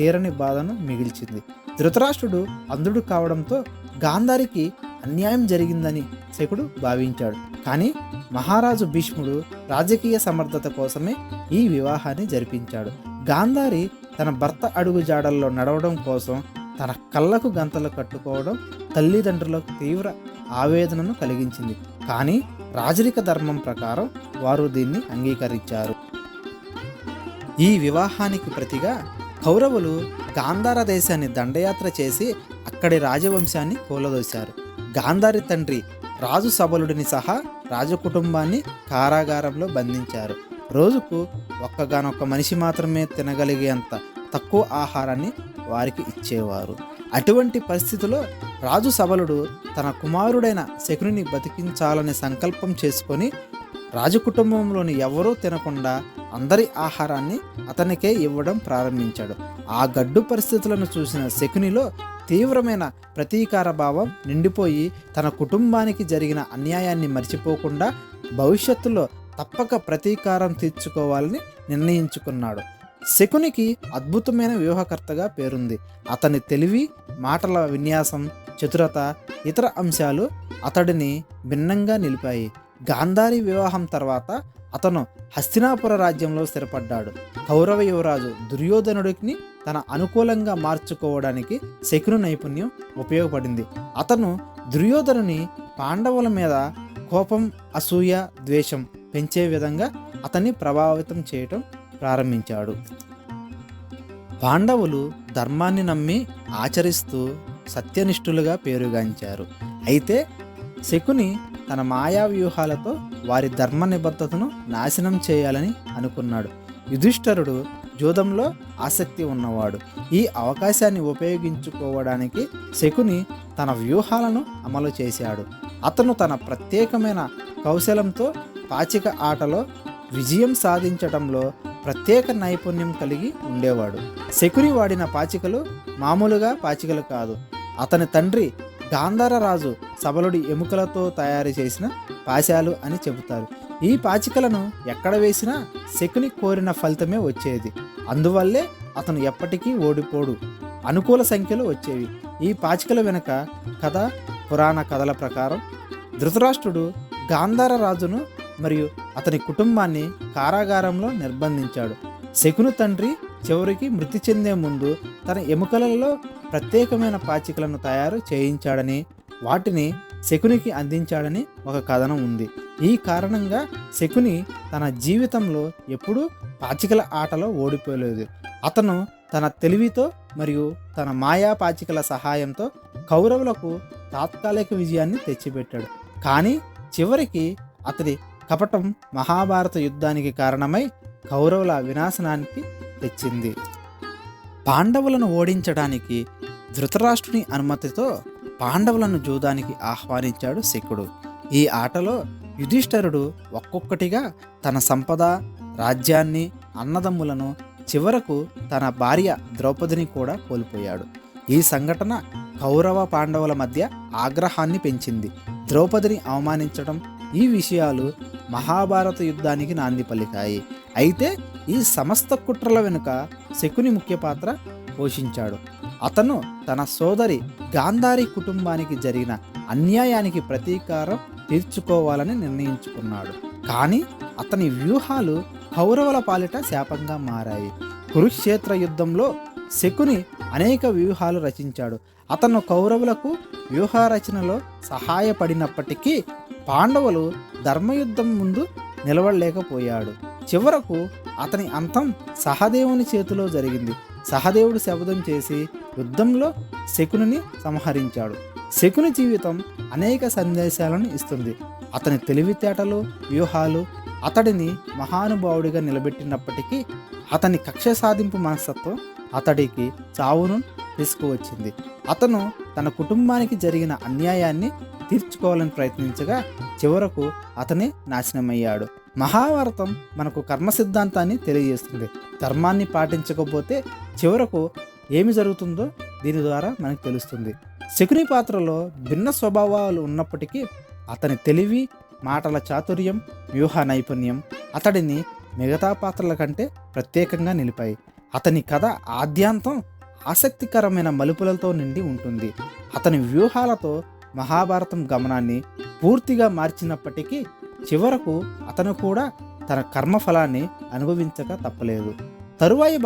తీరని బాధను మిగిల్చింది. ధృతరాష్ట్రుడు అంధుడు కావడంతో గాంధారికి అన్యాయం జరిగిందని శకుడు భావించాడు. కానీ మహారాజు భీష్ముడు రాజకీయ సమర్థత కోసమే ఈ వివాహాన్ని జరిపించాడు. గాంధారి తన భర్త అడుగు జాడల్లో నడవడం కోసం తన కళ్ళకు గంతలు కట్టుకోవడం తల్లిదండ్రులకు తీవ్ర ఆవేదనను కలిగించింది. కానీ రాజరిక ధర్మం ప్రకారం వారు దీన్ని అంగీకరించారు. ఈ వివాహానికి ప్రతిగా కౌరవులు గాంధార దేశాన్ని దండయాత్ర చేసి అక్కడి రాజవంశాన్ని కూలదోశారు. గాంధారి తండ్రి రాజు సబలుడిని సహా రాజకుటుంబాన్ని కారాగారంలో బంధించారు. రోజుకు ఒక్కగానొక్క మనిషి మాత్రమే తినగలిగేంత తక్కువ ఆహారాన్ని వారికి ఇచ్చేవారు. అటువంటి పరిస్థితిలో రాజు సబలుడు తన కుమారుడైన శకుని బతికించాలనే సంకల్పం చేసుకొని రాజకుటుంబంలోని ఎవరూ తినకుండా అందరి ఆహారాన్ని అతనికే ఇవ్వడం ప్రారంభించాడు. ఆ గడ్డు పరిస్థితులను చూసిన శకునిలో తీవ్రమైన ప్రతీకార భావం నిండిపోయి తన కుటుంబానికి జరిగిన అన్యాయాన్ని మర్చిపోకుండా భవిష్యత్తులో తప్పక ప్రతీకారం తీర్చుకోవాలని నిర్ణయించుకున్నాడు. శకునికి అద్భుతమైన వ్యూహకర్తగా పేరుంది. అతని తెలివి మాటల విన్యాసం చతురత ఇతర అంశాలు అతడిని భిన్నంగా నిలిపాయి. గాంధారి వివాహం తర్వాత అతను హస్తినాపుర రాజ్యంలో స్థిరపడ్డాడు. కౌరవ యువరాజు దుర్యోధనుడిని తన అనుకూలంగా మార్చుకోవడానికి శకును నైపుణ్యం ఉపయోగపడింది. అతను దుర్యోధనుని పాండవుల మీద కోపం అసూయ ద్వేషం పెంచే విధంగా అతన్ని ప్రభావితం చేయటం ప్రారంభించాడు. పాండవులు ధర్మాన్ని నమ్మి ఆచరిస్తూ సత్యనిష్ఠులుగా పేరుగాంచారు. అయితే శకుని తన మాయా వ్యూహాలతో వారి ధర్మ నిబద్ధతను నాశనం చేయాలని అనుకున్నాడు. యుధిష్ఠరుడు జూదంలో ఆసక్తి ఉన్నవాడు. ఈ అవకాశాన్ని ఉపయోగించుకోవడానికి శకుని తన వ్యూహాలను అమలు చేశాడు. అతను తన ప్రత్యేకమైన కౌశలంతో పాచిక ఆటలో విజయం సాధించడంలో ప్రత్యేక నైపుణ్యం కలిగి ఉండేవాడు. శకుని వాడిన పాచికలు మామూలుగా పాచికలు కాదు. అతని తండ్రి గాంధార రాజు సబలుడి ఎముకలతో తయారు చేసిన పాశాలు అని చెబుతారు. ఈ పాచికలను ఎక్కడ వేసినా శకుని కోరిన ఫలితమే వచ్చేది. అందువల్లే అతను ఎప్పటికీ ఓడిపోడు. అనుకూల సంఖ్యలు వచ్చేవి. ఈ పాచికల వెనుక కథ పురాణ కథల ప్రకారం ధృతరాష్ట్రుడు గాంధార రాజును మరియు అతని కుటుంబాన్ని కారాగారంలో నిర్బంధించాడు. శకుని తండ్రి చివరికి మృతి చెందే ముందు తన ఎముకలలో ప్రత్యేకమైన పాచికలను తయారు చేయించాడని వాటిని శకునికి అందించాడని ఒక కథనం ఉంది. ఈ కారణంగా శకుని తన జీవితంలో ఎప్పుడూ పాచికల ఆటలో ఓడిపోలేదు. అతను తన తెలివితో మరియు తన మాయా పాచికల సహాయంతో కౌరవులకు తాత్కాలిక విజయాన్ని తెచ్చిపెట్టాడు. కానీ చివరికి అతడి కపటం మహాభారత యుద్ధానికి కారణమై కౌరవుల వినాశనానికి తెచ్చింది. పాండవులను ఓడించడానికి ధృతరాష్ట్రుని అనుమతితో పాండవులను జూదానికి ఆహ్వానించాడు శకుడు. ఈ ఆటలో యుధిష్ఠరుడు ఒక్కొక్కటిగా తన సంపద రాజ్యాన్ని అన్నదమ్ములను చివరకు తన భార్య ద్రౌపదిని కూడా కోల్పోయాడు. ఈ సంఘటన కౌరవ పాండవుల మధ్య ఆగ్రహాన్ని పెంచింది. ద్రౌపదిని అవమానించడం ఈ విషయాలు మహాభారత యుద్ధానికి నాంది పలికాయి. అయితే ఈ సమస్త కుట్రల వెనుక శకుని ముఖ్య పాత్ర పోషించాడు. అతను తన సోదరి గాంధారి కుటుంబానికి జరిగిన అన్యాయానికి ప్రతీకారం తీర్చుకోవాలని నిర్ణయించుకున్నాడు. కానీ అతని వ్యూహాలు కౌరవుల పాలిట శాపంగా మారాయి. కురుక్షేత్ర యుద్ధంలో శకుని అనేక వ్యూహాలు రచించాడు. అతను కౌరవులకు వ్యూహ రచనలో సహాయపడినప్పటికీ పాండవులు ధర్మయుద్ధం ముందు నిలవలేకపోయాడు. చివరకు అతని అంతం సహదేవుని చేతిలో జరిగింది. సహదేవుడు శబదం చేసి యుద్ధంలో శకునిని సంహరించాడు. శకుని జీవితం అనేక సందేశాలను ఇస్తుంది. అతని తెలివితేటలు వ్యూహాలు అతడిని మహానుభావుడిగా నిలబెట్టినప్పటికీ అతని కక్ష సాధింపు మనస్తత్వం అతడికి చావును తీసుకువచ్చింది. అతను తన కుటుంబానికి జరిగిన అన్యాయాన్ని తీర్చుకోవాలని ప్రయత్నించగా చివరకు అతనే నాశనమయ్యాడు. మహాభారతం మనకు కర్మ సిద్ధాంతాన్ని తెలియజేస్తుంది. ధర్మాన్ని పాటించకపోతే చివరకు ఏమి జరుగుతుందో దీని ద్వారా మనకు తెలుస్తుంది. శకుని పాత్రలో భిన్న స్వభావాలు ఉన్నప్పటికీ అతని తెలివి మాటల చాతుర్యం వ్యూహ నైపుణ్యం అతడిని మిగతా పాత్రల కంటే ప్రత్యేకంగా నిలిపాయి. అతని కథ ఆద్యాంతం ఆసక్తికరమైన మలుపులతో నిండి ఉంటుంది. అతని వ్యూహాలతో మహాభారతం గమనాన్ని పూర్తిగా మార్చినప్పటికీ చివరకు అతను కూడా తన కర్మఫలాన్ని అనుభవించక తప్పలేదు. తరువాయి